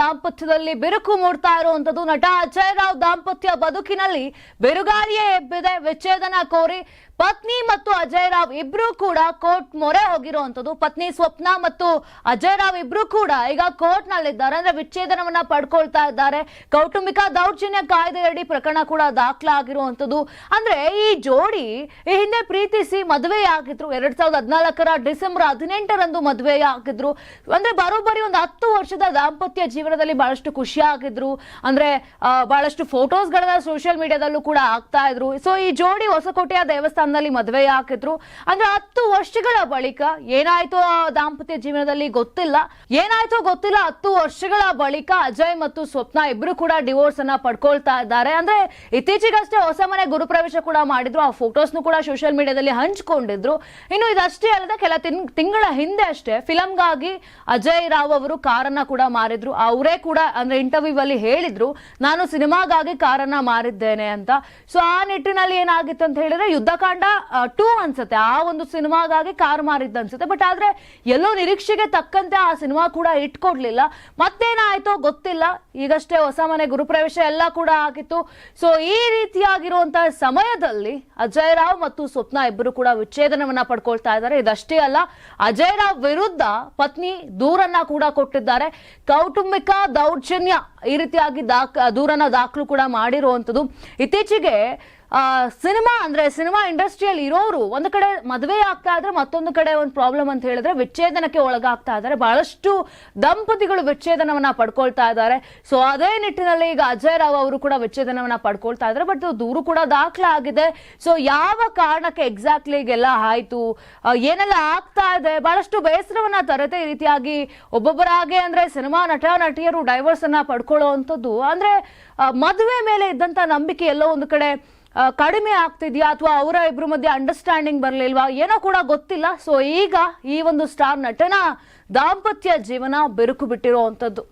ದಾಂಪತ್ಯದಲ್ಲಿ ಬಿರುಕು ಮೂಡ್ತಾ ಇರುವಂತದ್ದು ನಟ ಅಜಯ್ ರಾವ್ ದಾಂಪತ್ಯ ಬದುಕಿನಲ್ಲಿ ಬಿರುಗಾಳಿಯೇ ಎಬ್ಬಿದೆ. ವಿಚ್ಛೇದನ ಕೋರಿ ಪತ್ನಿ ಮತ್ತು ಅಜಯ್ ರಾವ್ ಇಬ್ರು ಕೂಡ ಕೋರ್ಟ್ ಮೊರೆ ಹೋಗಿರುವಂತದ್ದು ಪತ್ನಿ ಸ್ವಪ್ನ ಮತ್ತು ಅಜಯ್ ರಾವ್ ಇಬ್ರು ಕೂಡ ಈಗ ಕೋರ್ಟ್ ನಲ್ಲಿದ್ದಾರೆ ಅಂದ್ರೆ ವಿಚ್ಛೇದನವನ್ನ ಪಡ್ಕೊಳ್ತಾ ಇದ್ದಾರೆ. ಕೌಟುಂಬಿಕ ದೌರ್ಜನ್ಯ ಕಾಯ್ದೆಯಡಿ ಪ್ರಕರಣ ಕೂಡ ದಾಖಲಾಗಿರುವಂತದ್ದು ಅಂದ್ರೆ ಈ ಜೋಡಿ ಈ ಹಿಂದೆ ಪ್ರೀತಿಸಿ ಮದುವೆಯಾಗಿದ್ರು. ಎರಡ್ ಸಾವಿರದ ಹದಿನಾಲ್ಕರ ಡಿಸೆಂಬರ್ ಹದಿನೆಂಟರಂದು ಮದುವೆಯಾಗಿದ್ರು. ಅಂದ್ರೆ ಬರೋಬ್ಬರಿ ಒಂದು ಹತ್ತು ವರ್ಷದ ದಾಂಪತ್ಯ ಜೀವನದಲ್ಲಿ ಬಹಳಷ್ಟು ಖುಷಿಯಾಗಿದ್ರು ಅಂದ್ರೆ ಬಹಳಷ್ಟು ಫೋಟೋಸ್ ಗಳನ್ನ ಸೋಷಿಯಲ್ ಮೀಡಿಯಾದಲ್ಲೂ ಕೂಡ ಆಗ್ತಾ ಇದ್ರು. ಸೊ ಈ ಜೋಡಿ ಹೊಸಕೋಟೆಯ ದೇವಸ್ಥಾನದಲ್ಲಿ ಮದುವೆ ಹಾಕಿದ್ರು ಅಂದ್ರೆ, ಹತ್ತು ವರ್ಷಗಳ ಬಳಿಕ ಏನಾಯ್ತು ದಾಂಪತ್ಯ ಜೀವನದಲ್ಲಿ ಗೊತ್ತಿಲ್ಲ. ಏನಾಯ್ತು ಗೊತ್ತಿಲ್ಲ, ಹತ್ತು ವರ್ಷಗಳ ಬಳಿಕ ಅಜಯ್ ಮತ್ತು ಸ್ವಪ್ನ ಇಬ್ರು ಕೂಡ ಡಿವೋರ್ಸ್ ಅನ್ನ ಪಡ್ಕೊಳ್ತಾ ಇದ್ದಾರೆ. ಅಂದ್ರೆ, ಇತ್ತೀಚೆಗಷ್ಟೇ ಹೊಸ ಮನೆ ಗುರುಪ್ರವೇಶ ಕೂಡ ಮಾಡಿದ್ರು. ಆ ಫೋಟೋಸ್ನು ಕೂಡ ಸೋಷಿಯಲ್ ಮೀಡಿಯಾದಲ್ಲಿ ಹಂಚ್ಕೊಂಡಿದ್ರು. ಇನ್ನು ಇದಷ್ಟೇ ಅಲ್ಲದೆ, ಕೆಲ ತಿಂಗ್- ತಿಂಗಳ ಹಿಂದೆ ಅಷ್ಟೇ ಫಿಲಂಗಾಗಿ ಅಜಯ್ ರಾವ್ ಅವರು ಕಾರನ್ನ ಕೂಡ ಮಾರಿದ್ರು. ಅವರೇ ಕೂಡ ಅಂದ್ರೆ ಇಂಟರ್ವ್ಯೂ ಅಲ್ಲಿ ಹೇಳಿದ್ರು, ನಾನು ಸಿನಿಮಾಗಾಗಿ ಕಾರನ್ನ ಮಾರಿದ್ದೇನೆ ಅಂತ. ಸೊ ಆ ನಿಟ್ಟಿನಲ್ಲಿ ಏನಾಗಿತ್ತು ಅಂತ ಹೇಳಿದ್ರೆ, ಯುದ್ಧಕಾಂಡ ಟೂ ಅನ್ಸುತ್ತೆ. ಆ ಒಂದು ಸಿನಿಮಾಗಾಗಿ ಕಾರ್ ಮಾರಿದ್ದ ಅನ್ಸುತ್ತೆ. ಬಟ್ ಆದ್ರೆ, ಎಲ್ಲೋ ನಿರೀಕ್ಷೆಗೆ ತಕ್ಕಂತೆ ಆ ಸಿನಿಮಾ ಕೂಡ ಇಟ್ಕೊಡ್ಲಿಲ್ಲ. ಮತ್ತೇನಾಯ್ತೋ ಗೊತ್ತಿಲ್ಲ. ಈಗಷ್ಟೇ ಹೊಸ ಮನೆ ಗುರುಪ್ರವೇಶ ಎಲ್ಲ ಕೂಡ ಆಗಿತ್ತು. ಸೊ ಈ ರೀತಿಯಾಗಿರುವಂತಹ ಸಮಯದಲ್ಲಿ ಅಜಯ್ ರಾವ್ ಮತ್ತು ಸ್ವಪ್ನ ಇಬ್ಬರು ಕೂಡ ವಿಚ್ಛೇದನವನ್ನ ಪಡ್ಕೊಳ್ತಾ ಇದ್ದಾರೆ. ಇದಷ್ಟೇ ಅಲ್ಲ ಅಜಯ್ ರಾವ್ ವಿರುದ್ಧ ಪತ್ನಿ ದೂರನ್ನ ಕೂಡ ಕೊಟ್ಟಿದ್ದಾರೆ. ಕೌಟುಂಬಿಕ ದೌರ್ಜನ್ಯ ಈ ರೀತಿಯಾಗಿ ದಾಖ ದೂರನ ದಾಖಲು ಕೂಡ ಮಾಡಿರುವಂಥದ್ದು. ಇತ್ತೀಚೆಗೆ ಸಿನಿಮಾ ಅಂದ್ರೆ ಸಿನಿಮಾ ಇಂಡಸ್ಟ್ರಿಯಲ್ಲಿ ಇರೋರು ಒಂದು ಕಡೆ ಮದುವೆ ಆಗ್ತಾ ಇದ್ರೆ ಮತ್ತೊಂದು ಕಡೆ ಒಂದು ಪ್ರಾಬ್ಲಮ್ ಅಂತ ಹೇಳಿದ್ರೆ ವಿಚ್ಛೇದನಕ್ಕೆ ಒಳಗಾಗ್ತಾ ಇದ್ದಾರೆ. ಬಹಳಷ್ಟು ದಂಪತಿಗಳು ವಿಚ್ಛೇದನವನ್ನ ಪಡ್ಕೊಳ್ತಾ ಇದ್ದಾರೆ. ಸೊ ಅದೇ ನಿಟ್ಟಿನಲ್ಲಿ ಈಗ ಅಜಯ್ ರಾವ್ ಅವರು ಕೂಡ ವಿಚ್ಛೇದನವನ್ನ ಪಡ್ಕೊಳ್ತಾ ಇದ್ದಾರೆ. ಬಟ್ ದೂರು ಕೂಡ ದಾಖಲಾಗಿದೆ ಸೊ ಯಾವ ಕಾರಣಕ್ಕೆ ಎಕ್ಸಾಕ್ಟ್ಲಿ ಈಗೆಲ್ಲ ಆಯ್ತು? ಏನೆಲ್ಲ ಆಗ್ತಾ ಇದೆ? ಬಹಳಷ್ಟು ಬೇಸರವನ್ನ ತರತೆ ರೀತಿಯಾಗಿ ಒಬ್ಬೊಬ್ಬರಾಗೆ ಅಂದ್ರೆ ಸಿನಿಮಾ ನಟ ನಟಿಯರು ಡೈವರ್ಸ್ ಅನ್ನ ಪಡ್ಕೊಳ್ಳುವಂಥದ್ದು ಅಂದ್ರೆ ಆ, ಮದುವೆ ಮೇಲೆ ಇದ್ದಂತ ನಂಬಿಕೆ ಎಲ್ಲೋ ಒಂದು ಕಡೆ ಕಡಿಮೆ ಆಗ್ತಿದ್ಯಾ ಅಥವಾ ಅವರ ಇಬ್ಬರು ಮಧ್ಯೆ ಅಂಡರ್ಸ್ಟ್ಯಾಂಡಿಂಗ್ ಬರಲಿಲ್ವಾ? ಏನೋ ಕೂಡ ಗೊತ್ತಿಲ್ಲ. ಸೊ ಈಗ ಈ ಒಂದು ಸ್ಟಾರ್ ನಟನ ದಾಂಪತ್ಯ ಜೀವನ ಬೆರುಕು ಬಿಟ್ಟಿರುವಂಥದ್ದು